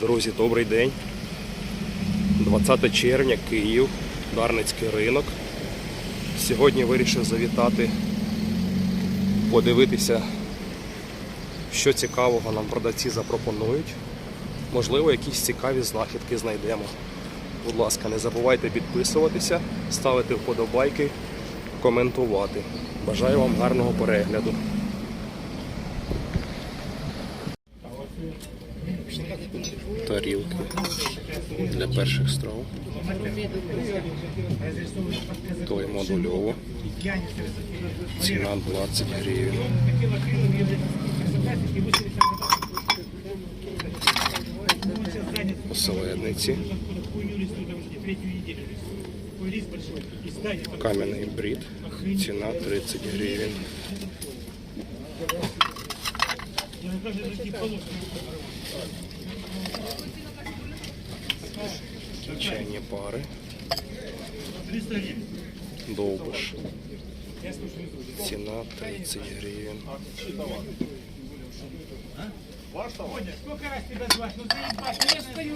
Друзі, добрий день. 20 червня, Київ, Дарницький ринок. Сьогодні вирішив завітати, подивитися, що цікавого нам продавці запропонують. Можливо, якісь цікаві знахідки знайдемо. Будь ласка, не забувайте підписуватися, ставити вподобайки, коментувати. Бажаю вам гарного перегляду. Тарілки для перших страв. Той модульово. Ціна 20 гривень. Оселедниці. Кам'яний брід. Ціна 30 гривень. Чайні пари. Довбиш. Ціна 30 гривень. Сколько раз тебя звать? Ну заебать, ну я стою.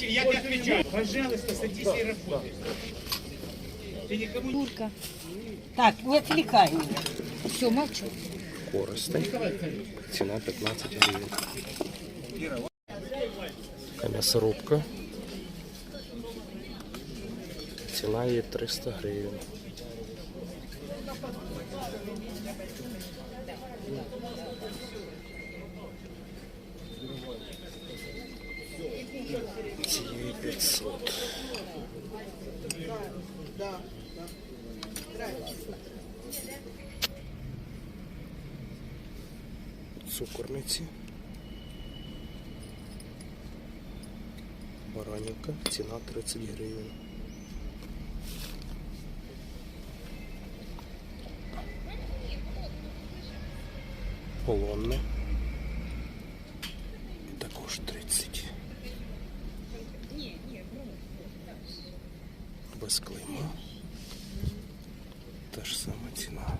Я тебе отвечаю. Пожалуйста, садись и работай. Ты никому не... Турка. Так, не отвлекай меня. Все, молчу. Користень. Ціна 15 гривень. М'ясорубка. Ціна її 300 гривень. Цієї 500. Цукорниці. Баранівка, ціна 30 гривень. Полонне. Також 30. Без клейма. Та ж сама ціна.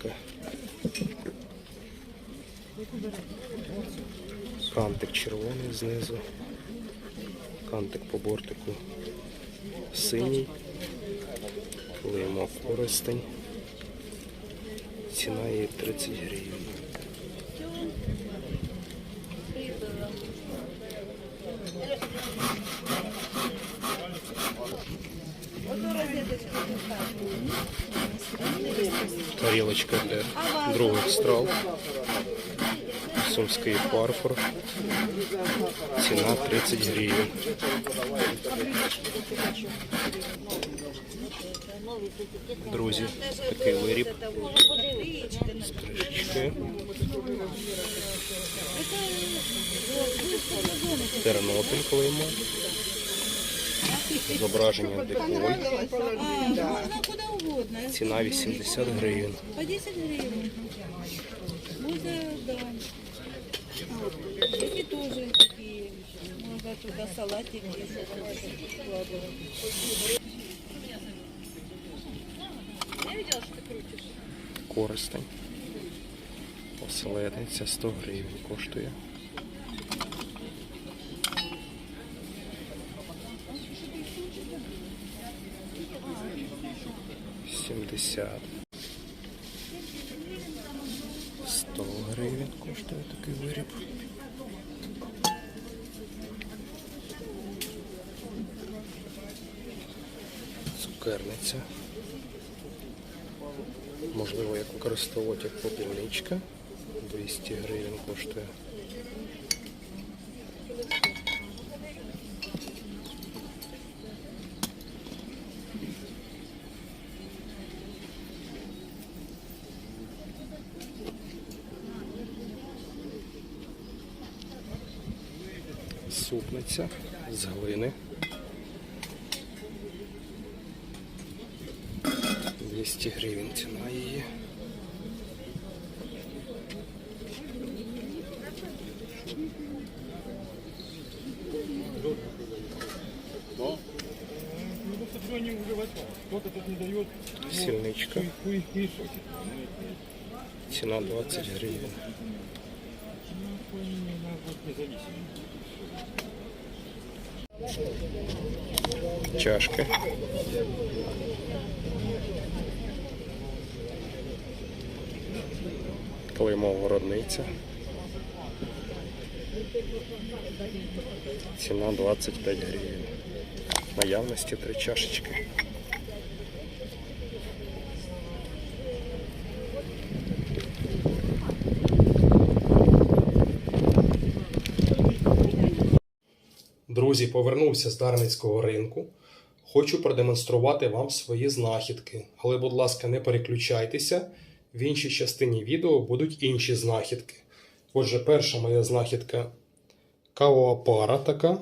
Тарілка. Кантик червоний знизу. Кантик по бортику синій. Клеймо користень. Ціна її 30 гривень. Тарілочка для других страв. Сумський фарфор. Ціна 30 гривень. Друзі, такий виріб з кришечкою. Тернопіль клеймо. Зображення деколь. Можно куда угодно. Ціна 80 гривень. По 10 гривен. Можно, да. Эти тоже такие. Можно туда салатик складывать. Користень. Оселедниця 100 гривень коштує. Сімдесят. Сто гривень коштує такий виріб. Цукерниця. Можливо, як використовувати як попільничка. 200 гривень коштує. Робиться з глини. 200 гривень ціна її. Сільничка. Ціна 20 гривень. Чашки. Клеймо городниця. Ціна 25 гривень. Наявності три чашечки. Друзі, повернувся з Дарницького ринку. Хочу продемонструвати вам свої знахідки. Але, будь ласка, не переключайтеся. В іншій частині відео будуть інші знахідки. Отже, перша моя знахідка кавова пара така.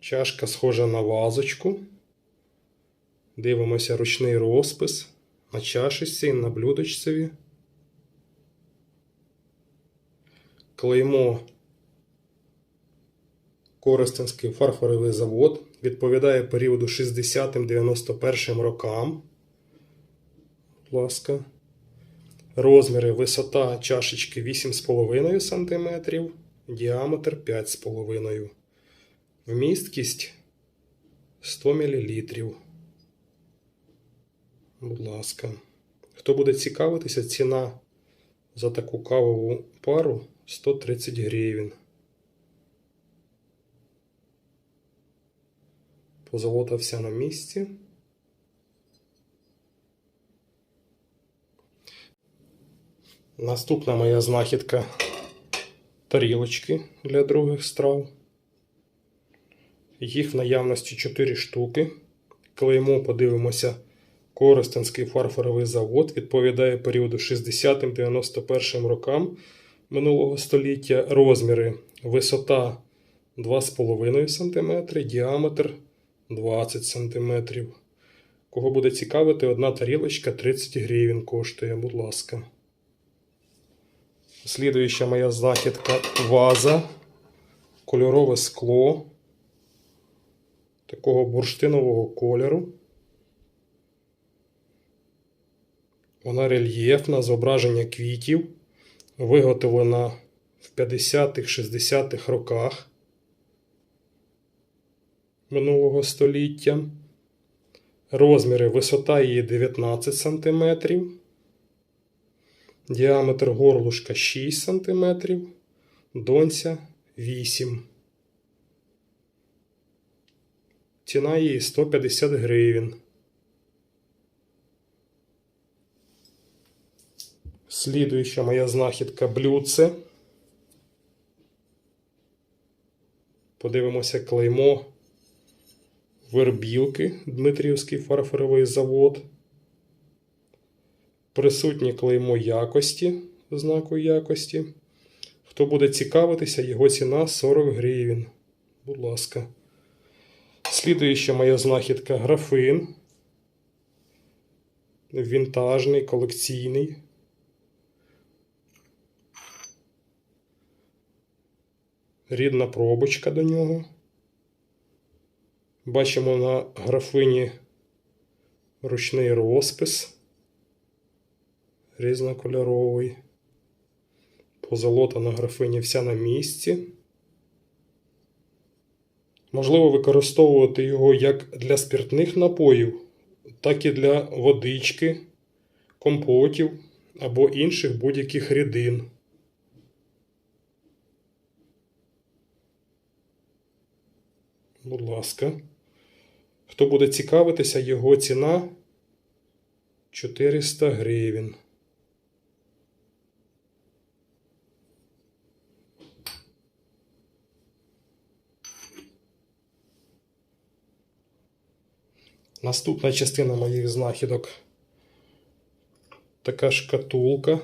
Чашка схожа на вазочку. Дивимося ручний розпис на чашечці на блюдечцеві. Клеймо Коростенський фарфоровий завод відповідає періоду 60-91 рокам. Будь ласка. Розміри висота чашечки 8,5 см, діаметр 5,5 Вмісткість 100 мл. Будь ласка. Хто буде цікавитися, ціна за таку кавову пару 130 гривень. Позолота вся на місці. Наступна моя знахідка тарілочки для других страв. Їх в наявності 4 штуки. Клеймо подивимося. Коростенський фарфоровий завод відповідає періоду 60-91 рокам минулого століття. Розміри висота 2,5 см, діаметр 20 см. Кого буде цікавити, одна тарілочка 30 гривень коштує, будь ласка. Слідуюча моя знахідка ваза, кольорове скло такого бурштинового кольору. Вона рельєфна, зображення квітів, виготовлена в 50-60-х роках минулого століття. Розміри висота її 19 см, діаметр горлушка 6 см, донця 8 Ціна її 150 гривень. Слідуюча моя знахідка блюдце. Подивимося клеймо Вербілки Дмитрівський фарфоровий завод. Присутнє клеймо якості, знаку якості. Хто буде цікавитися, його ціна 40 гривень. Будь ласка. Слідуюча моя знахідка графин. Вінтажний, колекційний. Рідна пробочка до нього. Бачимо на графині ручний розпис різнокольоровий. Позолота на графині вся на місці. Можливо використовувати його як для спиртних напоїв, так і для водички, компотів або інших будь-яких рідин. Будь ласка. Хто буде цікавитися, його ціна 400 гривень. Наступна частина моїх знахідок. Така шкатулка,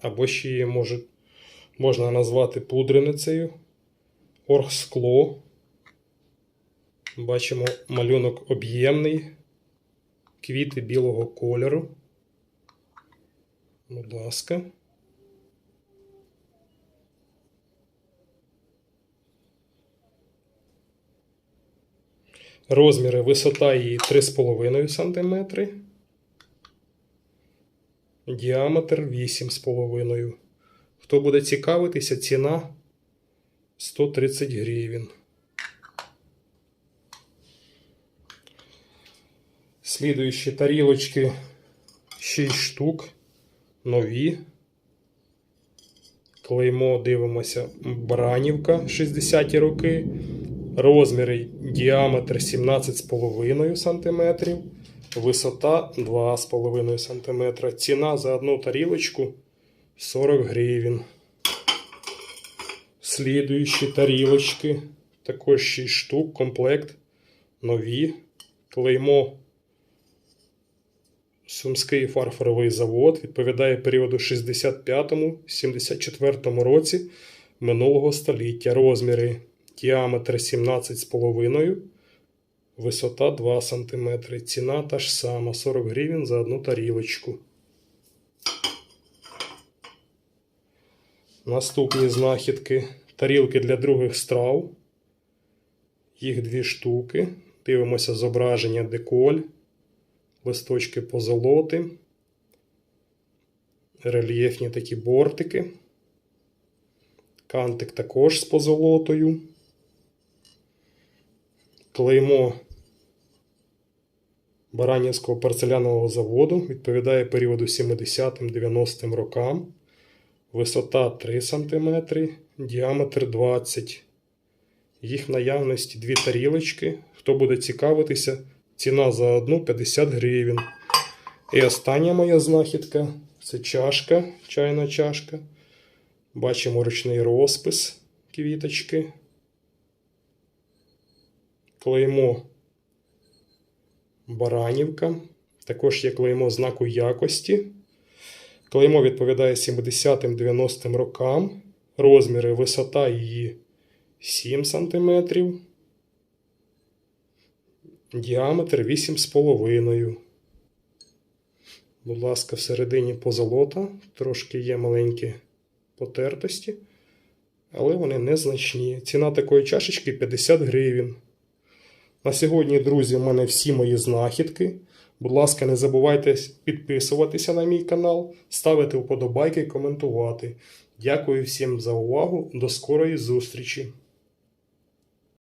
або ще її може, можна назвати пудреницею. Оргскло. Бачимо малюнок об'ємний, квіти білого кольору. Будь ласка. Розміри висота її 3,5 см. Діаметр 8,5. Хто буде цікавитися, ціна 130 гривень. Слідуючі тарілочки 6 штук. Нові. Клеймо дивимося Бранівка 60-ті роки. Розміри діаметр 17,5 см. Висота 2,5 см. Ціна за одну тарілочку 40 гривень. Слідуючі тарілочки. Також 6 штук. Комплект. Нові. Клеймо Сумський фарфоровий завод відповідає періоду 65-74 році минулого століття. Розміри діаметр 17,5, висота 2 см. Ціна та ж сама 40 гривень за одну тарілочку. Наступні знахідки. Тарілки для других страв. Їх дві штуки. Дивимося зображення деколь листочки позолоти, рельєфні такі бортики, кантик також з позолотою, клеймо Баранівського порцелянового заводу відповідає періоду 70-90 рокам, висота 3 см, діаметр 20 Їх в наявності дві тарілочки. Хто буде цікавитися, Ціна за одну 50 гривень. І остання моя знахідка це чашка, чайна чашка. Бачимо ручний розпис квіточки. Клеймо Баранівка. Також є клеймо знаку якості. Клеймо відповідає 70-90 рокам. Розміри висота її 7 см. Діаметр 8,5. Будь ласка, всередині позолота. Трошки є маленькі потертості, але вони незначні. Ціна такої чашечки 50 гривень. На сьогодні, друзі, в мене всі мої знахідки. Будь ласка, не забувайте підписуватися на мій канал, ставити вподобайки, коментувати. Дякую всім за увагу. До скорої зустрічі!